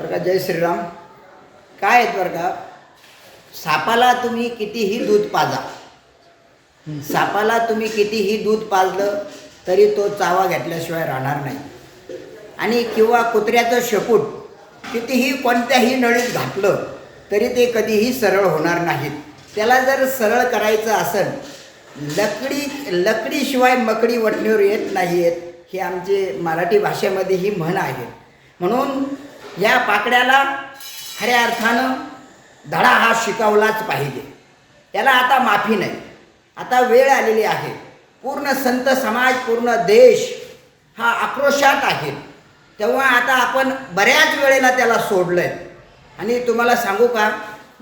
बरं का जय श्रीराम. काय आहेत बरं का सापाला तुम्ही कितीही दूध पाजा. सापाला तुम्ही कितीही दूध पाजलं तरी तो चावा घेतल्याशिवाय राहणार नाही. आणि किंवा कुत्र्याचं शेपूट कितीही कोणत्याही नळीत घातलं तरी ते कधीही सरळ होणार नाहीत. त्याला जर सरळ करायचं असेल लकडी लकडीशिवाय मकडी वटणीवर येत नाही आहेत हे आमचे मराठी भाषेमध्ये ही म्हण आहे म्हणून या पाकड्याला खऱ्या अर्थानं धडा हा शिकवलाच पाहिजे. त्याला आता माफी नाही. आता वेळ आलेली आहे. पूर्ण संत समाज पूर्ण देश हा आक्रोशात आहे. तेव्हा आता आपण बऱ्याच वेळेला त्याला सोडलं आहे आणि तुम्हाला सांगू का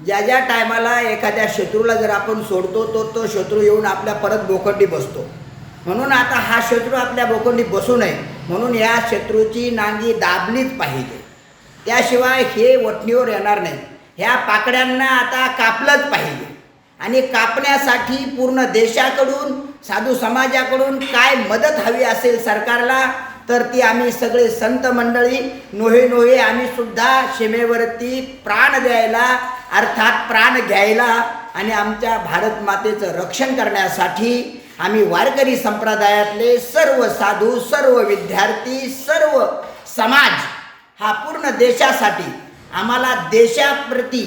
ज्या ज्या टायमाला एखाद्या शत्रूला जर आपण सोडतो तो तो शत्रू येऊन आपल्या परत बोकंडी बसतो. म्हणून आता हा शत्रू आपल्या बोकंडी बसू नये. म्हणून या शत्रूची नांगी दाबलीच पाहिजे. त्याशिवाय हे वटणीवर येणार नाही. ह्या पाकड्यांना आता कापलंच पाहिजे. आणि कापण्यासाठी पूर्ण देशाकडून साधू समाजाकडून काय मदत हवी असेल सरकारला तर ती आम्ही सगळे संत मंडळी नोहे नोहे आम्ही सुद्धा सीमेवरती प्राण द्यायला अर्थात प्राण घ्यायला आणि आमच्या भारत मातेचं रक्षण करण्यासाठी आम्ही वारकरी संप्रदायातले सर्व साधू सर्व विद्यार्थी सर्व समाज हा पूर्ण देशासाठी आम्हाला देशाप्रती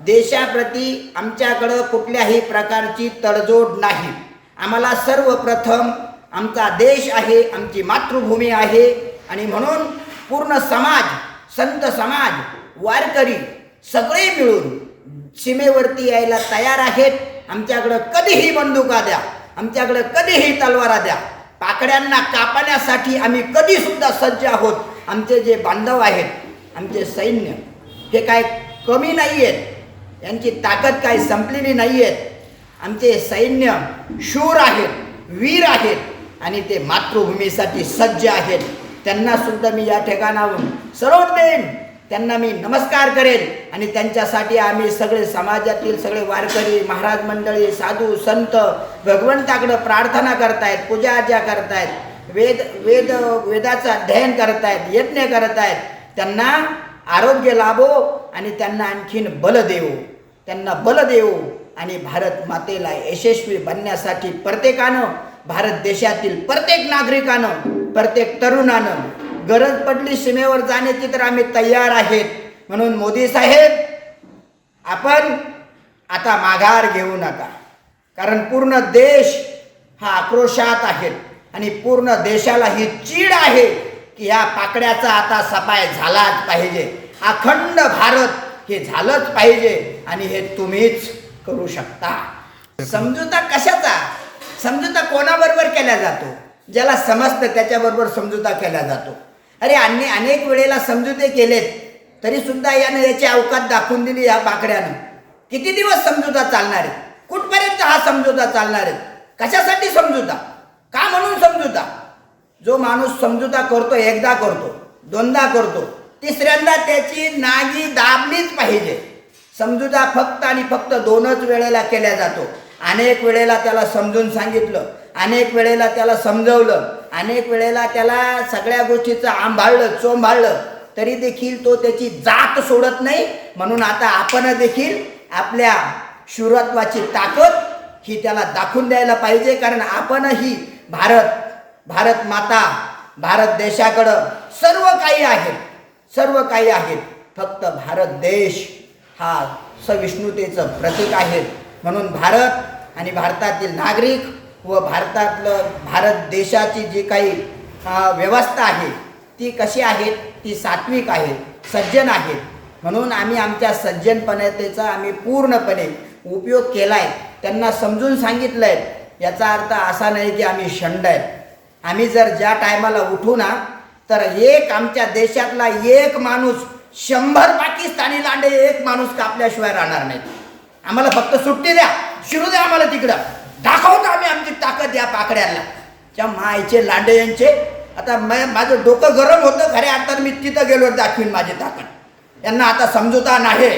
देशाप्रती आमच्याकडं कुठल्याही प्रकारची तडजोड नाही. आम्हाला सर्वप्रथम आमचा देश आहे आमची मातृभूमी आहे आणि म्हणून पूर्ण समाज संत समाज वारकरी सगळे मिळून सीमेवरती यायला तयार आहेत. आमच्याकडं कधीही बंदुका द्या आमच्याकडं कधीही तलवारा द्या. पाकड्यांना कापण्यासाठी आम्ही कधीसुद्धा सज्ज आहोत. आमचे जे बांधव आहेत आमचे सैन्य हे काय कमी नाही आहेत यांची ताकद काय संपलेली नाही आहेत आमचे सैन्य शूर आहेत वीर आहेत आणि ते मातृभूमीसाठी सज्ज आहेत. त्यांना सुद्धा मी या ठिकाणाहून सरोवर देईन त्यांना मी नमस्कार करेन आणि त्यांच्यासाठी आम्ही सगळे समाजातील सगळे वारकरी महाराज मंडळी साधू संत भगवंताकडं प्रार्थना करतायत पूजा अर्जा करतायत. वेद वेद वेदाचं अध्ययन करत आहेत यत्न करत आहेत त्यांना आरोग्य लाभो आणि त्यांना आणखीन बल देऊ त्यांना बल देऊ आणि भारत मातेला यशस्वी बनण्यासाठी प्रत्येकानं भारत देशातील प्रत्येक नागरिकानं प्रत्येक तरुणानं गरज पडली सीमेवर जाण्याची तर आम्ही तयार आहेत. म्हणून मोदी साहेब आपण आता माघार घेऊ नका. कारण पूर्ण देश हा आक्रोशात आहे. आणि पूर्ण देशाला ही चीड आहे की या पाकड्याचा आता सफाय झालाच पाहिजे. अखंड भारत हे झालंच पाहिजे आणि हे तुम्हीच करू शकता. समजूता कशाचा? समजूता कोणाबरोबर केला जातो? ज्याला समजतं त्याच्याबरोबर समजूता केला जातो. अरे अन्य अनेक वेळेला समजूते केलेत तरी सुद्धा यानं याची अवकात दाखवून दिली या पाकड्यानं. किती दिवस समजूता चालणार आहे? कुठपर्यंत हा समजूता चालणार आहे? कशासाठी समजूता का म्हणून समजूता? जो माणूस समजूता करतो एकदा करतो दोनदा करतो तिसऱ्यांदा त्याची नागी दाबलीच पाहिजे. समजूता फक्त आणि फक्त दोनच वेळेला केल्या जातो. अनेक वेळेला त्याला समजून सांगितलं अनेक वेळेला त्याला समजवलं अनेक वेळेला त्याला सगळ्या गोष्टीचं आंभाळलं चोंभाळलं तरी देखील तो त्याची जात सोडत नाही. म्हणून आता आपण देखील आपल्या शुरत्वाची ताकद ही त्याला दाखवून द्यायला पाहिजे कारण आपणही भारत भारत माता भारत देशाकडं सर्व काही आहे. सर्व काही आहेत फक्त भारत देश हा सविष्णुतेचं प्रतीक आहे. म्हणून भारत आणि भारतातील नागरिक व भारतातलं भारत देशाची जी काही व्यवस्था आहे ती कशी आहे? ती सात्विक आहे सज्जन आहे. म्हणून आम्ही आमच्या सज्जनपणतेचा आम्ही पूर्णपणे उपयोग केला आहे त्यांना समजून सांगितलं आहे याचा अर्थ असा नाही की आम्ही शंड आहे. आम्ही जर ज्या टायमाला उठू ना तर एक आमच्या देशातला एक माणूस शंभर पाकिस्तानी लांडे एक माणूस कापल्याशिवाय राहणार नाही. आम्हाला फक्त सुट्टी द्या शिरू द्या आम्हाला तिकडं. दाखवतो आम्ही आमची ताकद या पाकड्याला त्या मायचे लांडे यांचे आता मै माझं डोकं गरम होतं खऱ्या अर्थात मी तिथं गेलो दाखवीन माझी ताकद. यांना आता समजोता नाही.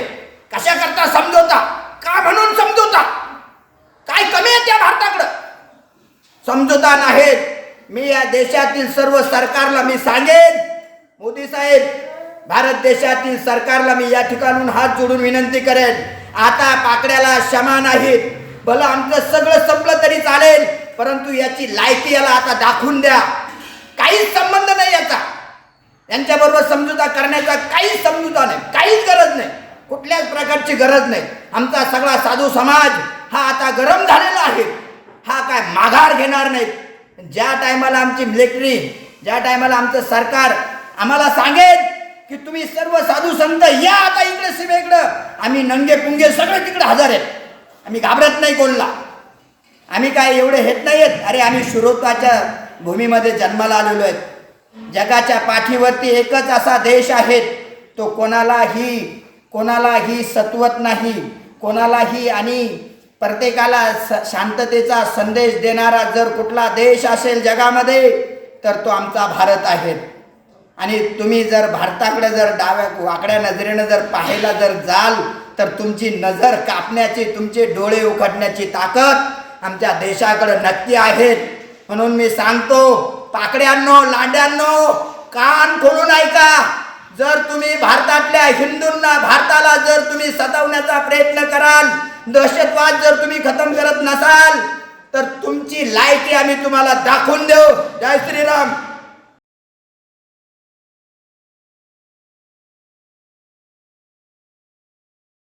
कशा करता समजोता? का म्हणून समजोता? काय कमी आहे त्या भारताकडं? समजोता नाहीत. मी या देशातील सर्व सरकारला मी सांगेन. मोदी साहेब भारत देशातील सरकारला मी या ठिकाणून हात जोडून विनंती करेन. आता पाकड्याला क्षमा नाहीत. भलं आमचं सगळं संपलं तरी चालेल परंतु याची लायकी याला आता दाखवून द्या. काहीच संबंध नाही याचा. यांच्याबरोबर समजुता करण्याचा काहीच समजुता नाही. काहीच गरज नाही. कुठल्याच प्रकारची गरज नाही. आमचा सगळा साधू समाज हा आता गरम झालेला आहे. हा काय माघार घेणार नाही ज्या टायमाला आमची मिलिटरी ज्या टायमाला आमचं सरकार आम्हाला सांगेल की तुम्ही सर्व साधू संत या आता इकडे सीमेकडं. आम्ही नंगे पुंगे सगळे तिकडे हजर आहेत. आम्ही घाबरत नाही कोणला. आम्ही काय एवढे हेत नाही आहेत. अरे आम्ही शुरोत्वाच्या भूमीमध्ये जन्माला आलेलो आहेत. जगाच्या पाठीवरती एकच असा देश आहे तो कोणालाही कोणालाही सत्वत नाही. कोणालाही आणि प्रत्येकाला स शांततेचा संदेश देणारा जर कुठला देश असेल जगामध्ये तर तो आमचा भारत आहे. आणि तुम्ही जर भारताकडे जर डाव्या वाकड्या नजरेनं जर पाहायला जर जाल तर तुमची नजर कापण्याची तुमचे डोळे उघडण्याची ताकद आमच्या देशाकडे नक्की आहेत म्हणून मी सांगतो पाकड्यांनो लांड्यांनो कान खोलून ऐका. जर तुम्ही भारतातल्या हिंदूंना भारताला जर तुम्ही सतावण्याचा प्रयत्न कराल दहशतवाद जर तुम्ही खतम करत नसाल तर तुमची लायकी आम्ही तुम्हाला दाखवून देऊ. जय श्रीराम.